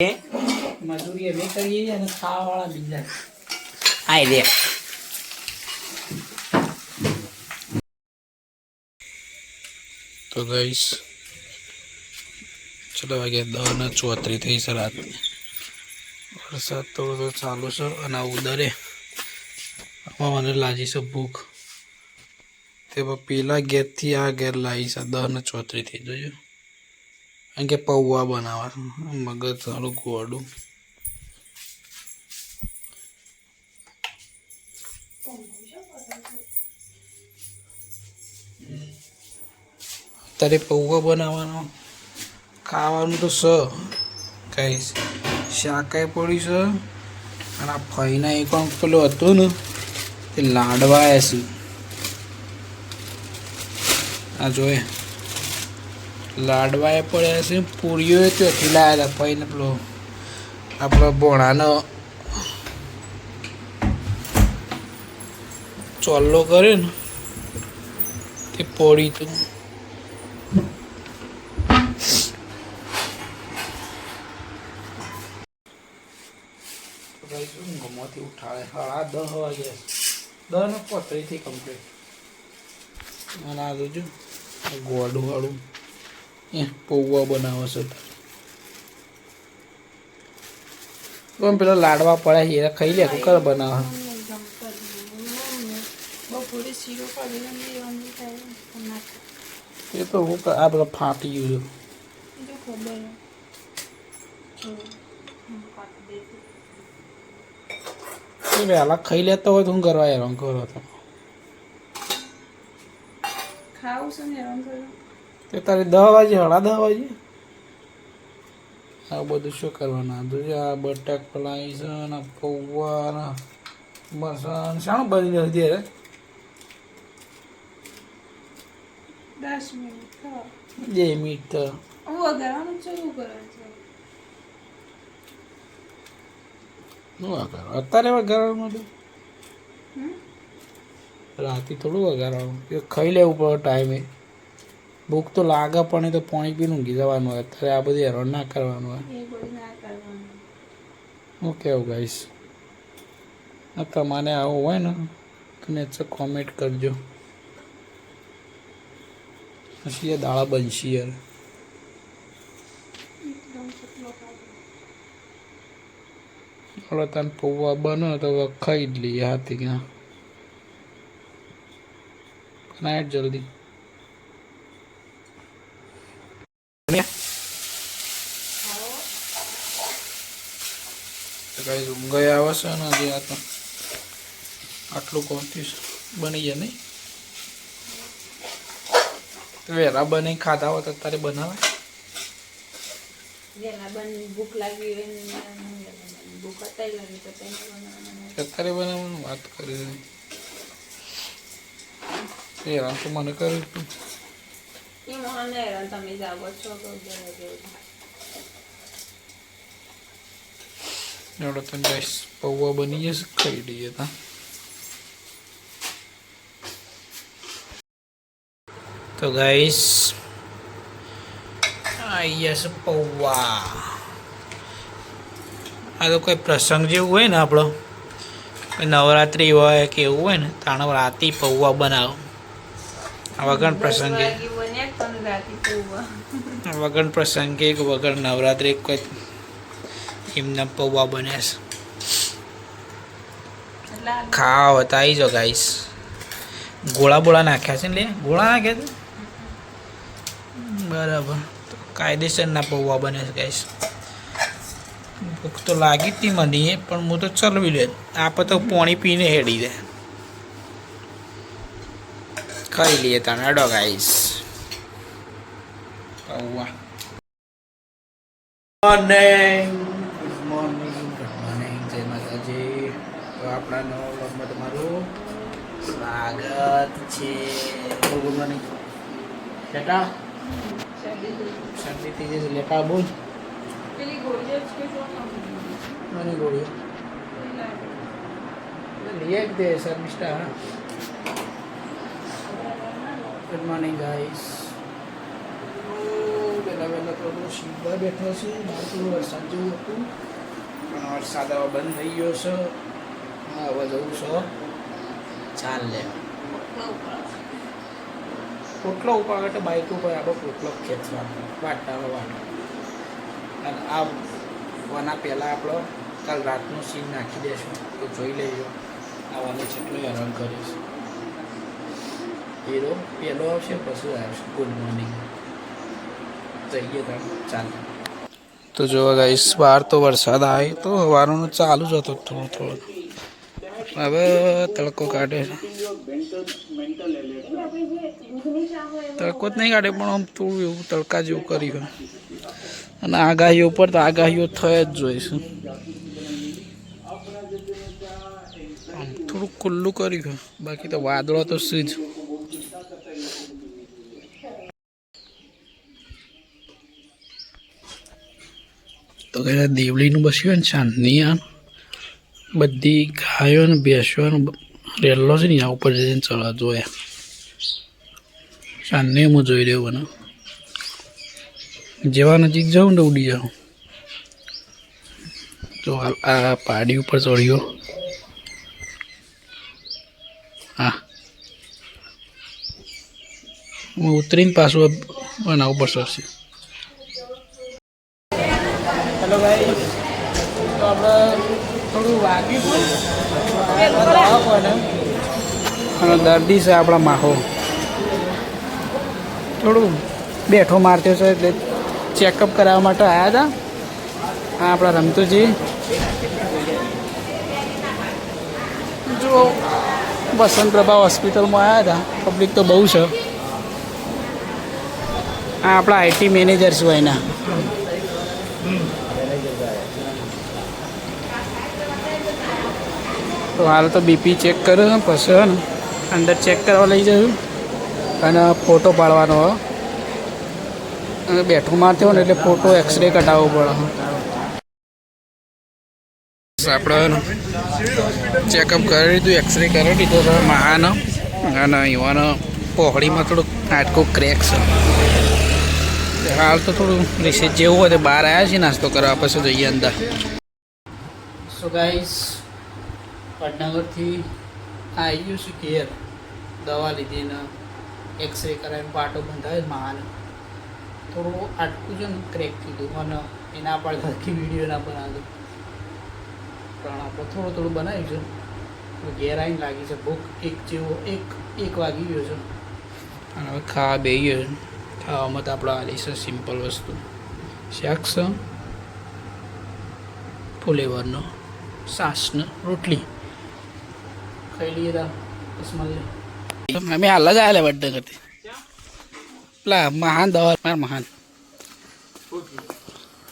મજૂરી અમે કરીએ અને ખાવાવાળા બીજા આય દે તો ગઈશ ચલો વાગે દસ ને ચોત્રી થઈ છે રાત. વરસાદ થોડો તો ચાલુ છે અને આવું ઉદરે મને લાગી છે ભૂખ. તે પેલા પેલા ગેરથી આ ગેર લાવી છે દસ ને ચોત્રી થઈ જોયું કારણ કે પૌવા બનાવવા મગજ સારું ગોળું અત્યારે પૌવા બનાવવાનો ખાવાનું તો સ કઈ શાકાય પડ્યું છે અને આ ફઈના એક અંક પેલું હતું ને તે લાડવાયા છે આ જોયે લાડવાએ પડ્યા છે પૂરીઓએ ત્યાંથી લાવ્યા ફઈને પેલો આપણો ભોણાનો ચોલ્લો કર્યો ને, તે પડી તું ભાઈ ઉઠાડે સાડા દસ વાગે. દસ ને પતરીથી કમ્પ્લીટ મને આ જોજો ગોડું વાળું એ પૌવા બનાવો છો તમે પેલા લાડવા પડ્યા એ ખાઈ લે કુકર બનાવે? કરી એ તો હું આ બધા ફાટી ગયું છું. વહેલા ખાઈ લેતા હોય તો હું કરવા હેરાન કરો તો ખાવું છે ને હેરાન કર્યું? તે તારે દહ વાગે હળા દહ વાગે? આ બધું શું કરવાના? આ આ બટાક પલાવી છે ને પૌવા ને મસાણ શાણ બની જતી અરે દસ મિનિટ ખાવા બે મિનિટ તો અત્યારે વગાડવાનું હતું રાતે થોડું વગાડવાનું ખાઈ લેવું પડે ટાઈમે. ભૂખ તો લાગે પણ એ તો પાણી પી ઊંઘી જવાનું હોય. અત્યારે આ બધી હેરાન ના કરવાનું હોય. હું કેવું ગાઈશ આ તમારે આવું હોય ને તો નીચે કોમેન્ટ કરજો. પછી એ દાળા બનશી યાર. હવે તને પૌવા બનો તો ખાઈ જ લઈએ હાથી ક્યાં. નાઈટ જલ્દી. કઈ ઊંઘાઈ આવે છે ને હજી આ તો આટલું કોન્ફ્યુઝ બની જાય નહીં. વેરા બની ખાધા હોય તો તારે બનાવે અત્યારે બનાવવાનું વાત કરી હેરાન તો મને કર્યું તું. તમે જાગો છો તો એવડો તને ગાઈસ પૌવા બની જશે ખાઈ લઈએ તા. તો ગાઈસ આવી જશે પૌવા. આ તો કોઈ પ્રસંગ જેવું હોય ને આપણો. નવરાત્રિ હોય કે એવું હોય ને તાણે રાતે પૌવા બનાવો. આ વગર પ્રસંગે. વાગે બન્યા પણ રાતે વગર પ્રસંગે કે વગર નવરાત્રિ કોઈ એમના પૌવા બને છે. ખાવ આવી જાઓ ગાઈસ ગોળા બોળા નાખ્યા છે ને લે? ગોળા નાખ્યા છે? બરાબર. કાયદેસરના પૌવા બને છે ગાઈસ ભૂખ તો લાગી જ હતી મને, પણ હું તો ચલવી લે. આપણે તો પાણી પીને હેડી દે ખાઈ લઈએ તને અડો ગાઈસ પૌવા. Morning good morning good morning જય માતાજી તો આપણા નવા વ્લોગમાં તમારું સ્વાગત છે. ગુડ મોર્નિંગ લેટા? શરદી થઈ. જશે લેટા બોલ. મને ગોળી લઈએ જ તે શર્મિષ્ઠા હા. ગુડ મોર્નિંગ ગાઈસ પહેલાં પહેલાં હું સીધા બેઠો છે. બહાર વરસાદ જેવું હતું. પણ વરસાદ હવે બંધ થઈ ગયો છે. હવે જવું છો ચાલ લે. પોટલો ઉપર એટલે બાઇક ઉપર આપણે પોટલો ખેંચવાનો વાટાનો વાટો. અને આ વના પહેલાં આપણો કાલ રાતનો સીન નાખી દેશું, તો જોઈ લેજો. આવાને જેટલું હેરાન કરીશ. હીરો પહેલો આવશે, પછી આવશે. ગુડ મોર્નિંગ જઈએ તમે ચાલો. તો જો ગાઈસ બહાર તો વરસાદ આવે તો હવાનું ચાલુ જ હતો થોડો થોડો. હવે તડકો કાઢે છે. તડકો જ નહીં કાઢે, પણ આમ થોડું એવું તડકા જેવું કર્યું અને આગાહીઓ પર તો આગાહીઓ થઈ જ જોઈશે આમ થોડું ખુલ્લું કર્યું બાકી તો વાદળો તો શું જ. તો કહે દેવળીનું બસ્યું ને, ચાંદની આ બધી ગાયો ને ભેંસો રેલો છે ને આ ઉપર જઈને ચડવા જોયા સાંજે હું જોઈ રહ્યો બને. જેવા નજીક જાઉં ને ઉડી જાઉં. તો આ પાડી ઉપર ચડ્યો. હા. હું ઉતરીને પાછું બનાવવું પડશે હેલો ભાઈ તો આપણે અને દર્દી છે આપણા માહો. થોડું બેઠો મારતો છે એટલે ચેકઅપ કરાવવા માટે આવ્યા હતા. હા આપણા રમતુજી. જો, વસંત પ્રભા હોસ્પિટલમાં આવ્યા હતા. પબ્લિક તો બહુ છે. આ આપણા આઈટી મેનેજર છું એના. તો હાલ તો બીપી ચેક કર્યો પછી ને અંદર ચેક કરવા લઈ જયું અને ફોટો પાડવાનો અને બેઠું થયો ને એટલે ફોટો એક્સરે કઢાવવો પડે આપણે ચેકઅપ કરી દીધું એક્સરે કરી દીધો તો મહાનો. અને યુવાનો પહોળીમાં થોડુંક નાટકું ક્રેક છે. હાલ તો થોડું રિસેજ જેવું હોય તો બહાર આવ્યા છીએ, નાસ્તો કરવા, પછી જઈએ અંદર. સો ગાઈસ વડનગરથી આવી ગયું છું ઘેર દવા લીધીને એક્સરે કરાવીને પાટો બંધાય મહાન. થોડું આટકું છે ને ક્રેક કીધું અને એના આપણે ઘરથી વીડિયો ના બનાવ્યો પણ આપણે થોડું થોડું બનાવ્યું છે. ઘેર આવીને લાગી છે. ભૂખ એક જેવો એક એક વાગી ગયો છે. અને હવે ખાવા બે ગયો ખાવામાં તો આપણે આ છે સિમ્પલ વસ્તુ. શાક છે. ફુલેવરનો સાસનો રોટલી. ખાઈ લઈએ તા બસ અમે હાલ જ આવેલા બર્થડે કરતી પેલા મહાન દવા માર મહાન.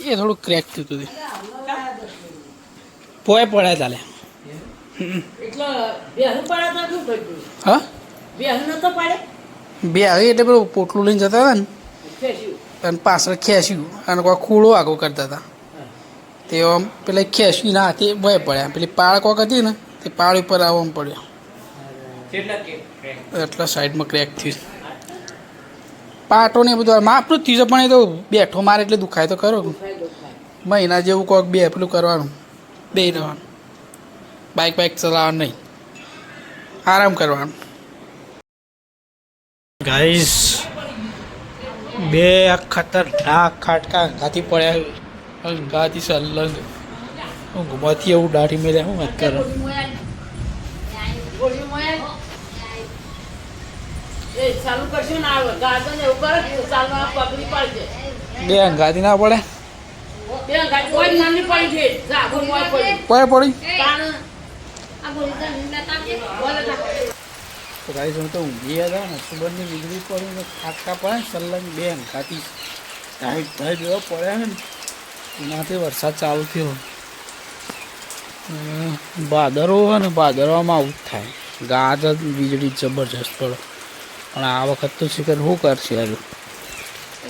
એ થોડું ક્રેક થયું હતું પોય પડ્યા ચાલે એટલે બેહું પડે તો શું થયું હા? બે આવી એટલે પેલું પોટલું લઈને જતા હતા ને. અને પાછળ ખેંચ્યું. અને કોઈ ખૂળો આગો કરતા હતા. તે આમ પેલા ખેંચ્યું ના તે ભય પડ્યા. પેલી પાળ કોક હતી ને તે પાળ ઉપર આવવામાં પડ્યો. એટલા સાઈડમાં ક્રેક થયું પાટો ને બધું માપનું જ થયું છે પણ એ તો બેઠો મારે એટલે દુખાય તો ખરો. મહિના જેવું કોક બે પેલું કરવાનું બે રહેવાનું. બાઇક બાઇક ચલાવવાનું નહીં. આરામ કરવાનું. ગાઈસ બે ખતરનાક ખાટકા અંગાથી પડ્યા અંગાથી સલંગ. ઊંઘમાંથી એવું દાઢી મેળ્યા હું વાત કરો? બે અંગાથી ના પડે? કોઈ પડી પડી. પડે? પડી તા. ગાઈસ હું તો ઊંઘી હતા ને વીજળી પડી ને ખાટકા પડે સલંગ બે અંગાથી. ટાઈટ એવો પડ્યા ને એનાથી વરસાદ ચાલુ થયો. ભાદરો હોય ને ભાદરવામાં આવું જ થાય. ગાજ જ વીજળી જબરજસ્ત પડે. પણ આ વખત તો શિખર શું કરશે હજુ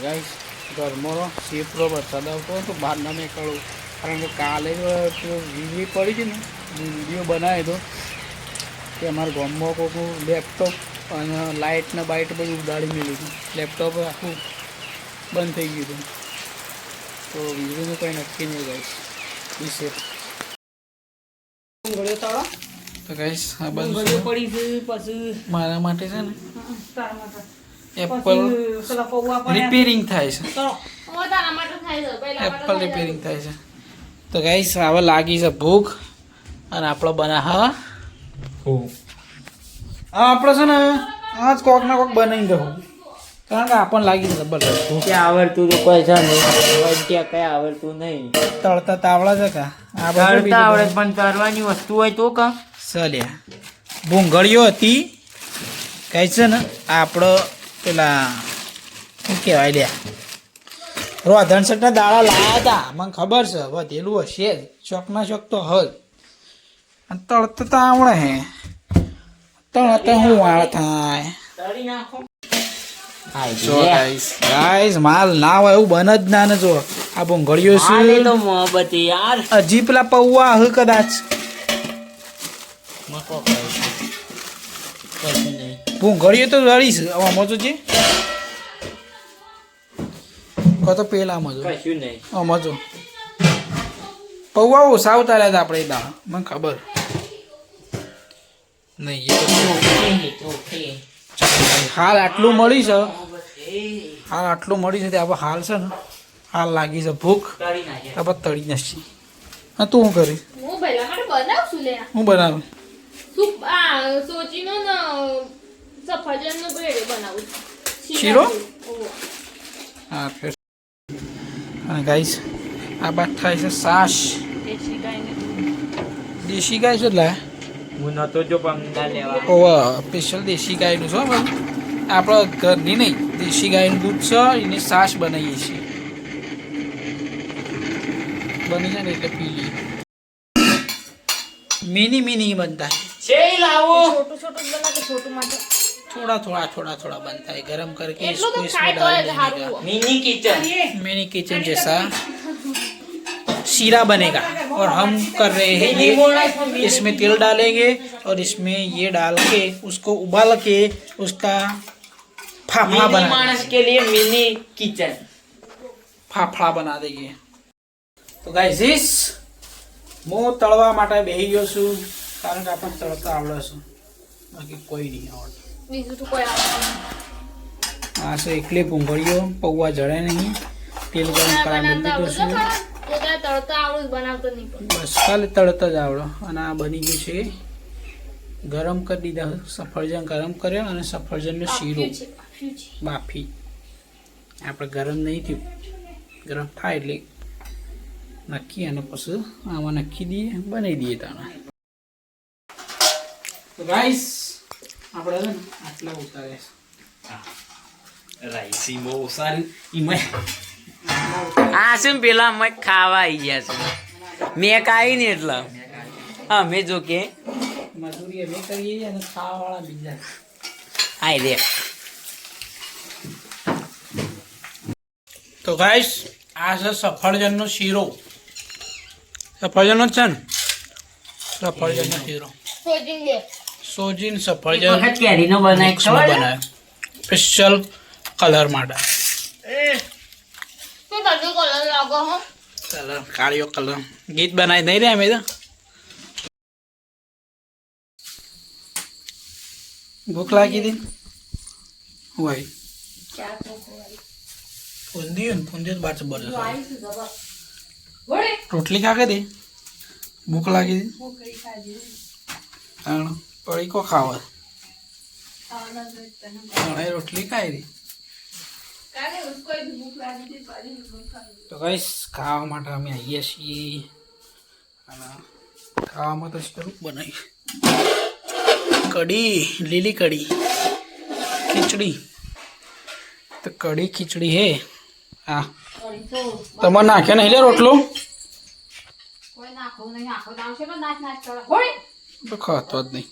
ગાઈશ ઘરમાં શેપરો, વરસાદ આવતો તો બહાર ના નીકળવું. કારણ કે કાલે વીજળી પડી હતી ને વીડિયો બનાવ્યો હતો કે અમારા ગામમાં કોઈક લેપટોપ અને લાઇટ ને બાઇટ બધું ઉડાડી મેળ્યું હતું. લેપટોપ આખું બંધ થઈ ગયું હતું. તો વીજળીનું કંઈ નક્કી નહીં ગાઈશ વિશે ગળ્યો તાળો તો ગાઈસ આ બાજુ પડી છે પછી મારા માટે છે ને તારા માટે એપલ રિપેરિંગ થાય છે. એપલ રિપેરિંગ થાય છે. તો ગાઈસ હવે લાગી છે ભૂખ અને આપણો બના હા? હા. આપણે છે ને આજ કોક ના કોક બનાવી દઉં. કારણ કે આપણને લાગી જબરદસ્ત ભૂખ આવડતું તો કોઈ છે નહીં ત્યાં કઈ આવડતું નહીં. તળતા તાવડા છે કા? તરતા આવડે પણ તરવાની વસ્તુ હોય તો કા? ચાલ્યા ભૂંગળીઓ હતી. કહે છે ને આપણો પેલા શું કહેવાય લે રોધણ દાળા લાયા હતા. મને ખબર છે વધેલું હશે જ. શોખના શોખ તો હજ અને તળતો તો આવડે હે. તળતો હું વાળ થાય. ગાઈસ માલ ના હોય એવું બન જ ના ને જો. આ ભોંગળીઓ છે. તો મોહબતી યાર. હજી પેલા પૌવા હ કદાચ. મકો કશું તો રડીશ આમાં તો જે કો તો પેલા મજો. કશું નહીં. આમાં જો પૌવા ઓછા ઉતાર્યા હતા આપણે દા મને ખબર. નહીં એ તો હાલ આટલું મળી છે. હાલ આટલું મળી છે તે આપણે હાલ છે ને. હાલ લાગી છે ભૂખ. તળી નાખે. આપણે તળી નથી હા તું શું કરી હું પહેલા માટે બનાવશું લે હું બનાવું? સૂપ આ સોચીનો ન સફરજનનો બ્રેડ બનાવું. શીરો? હા ફેર. અને ગાઈસ આ બાદ થાય છે સાસ. દેશી ગાય છે એટલે? હું નતો જો પમદા લેવા. ઓવા સ્પેશિયલ દેશી ગાયનું છે હો ભાઈ. આપણો ઘરની નહીં દેશી ગાયનું દૂધ છે એની સાસ બનાવીએ છીએ. बनेगा नहीं तो पीली। मिनी मिनी ही बनता है। छोटू छोटू बना के छोटू माटा थोड़ा थोड़ा थोड़ा थोड़ा बनता है। गरम करके इसको तो इसमें तो डाल देने का। Mini kitchen. मिनी किचन जैसा शीरा बनेगा। और हम कर रहे हैं ये इसमें तेल डालेंगे और इसमें ये डाल के उसको उबाल के उसका फाफड़ा बना मानस के लिए मिनी किचन। फाफड़ा बना देंगे। તો ગાઈઝીસ હું તળવા માટે બેસી ગયો છું કારણ કે આપણને તળતા આવડે છે. બાકી કોઈ નહીં આવડતું. બીજું તો કોઈ આવડતું આ છે એકલી ભૂંગળીઓ પૌવા જડે નહીં. તેલ ગરમ કરાવી દીધું છે. બસ ખાલી તળતા જ આવડો. અને આ બની ગયું છે. ગરમ કરી દીધા સફરજન ગરમ કર્યો અને સફરજનનો શીરો. બાફી. આપણે ગરમ નહીં થયું. ગરમ થાય એટલે નક્કી અને પછી આમાં નક્કી દઈએ બનાવી દઈએ તાણા તો રાઈસ આપણે છે ને આટલા ઉતારે રાઈસી બહુ સારી ઈમાં આ છે ને પેલા અમે ખાવા આવી ગયા છે. મેં કાઈ નહીં એટલે. મેં જો કે મજૂરી અમે કરીએ અને ખાવાવાળા બીજા. આઈ રે તો ગાઈશ આ છે સફરજનનો શીરો. સફરજનનો જ છે ને? સફરજનનો શીરો સોજીન સફરજન કેરીનો બનાવ્યો સ્પેશિયલ કલર માટે. કલર લાગો હો? કલર કાળિયો કલર ગીત બનાવી નહીં રે અમે તો. ભૂખ લાગી હતી હોય. ફૂંદી ને ફૂંદી તો બાર. વળે રોટલી ખા કે દે. ભૂખ લાગી પડી કો ખાવા. રોટલી ખાઈ દે તો કઈશ ખાવા માટે અમે આવીએ છીએ. અને ખાવામાં તો સ્વરૂપ બનાવીશ કઢી લીલી કઢી ખીચડી. તો કઢી ખીચડી હે. હા. તમારે નાખ્યા નહીં લે રોટલો? ખાતો જ નહીં.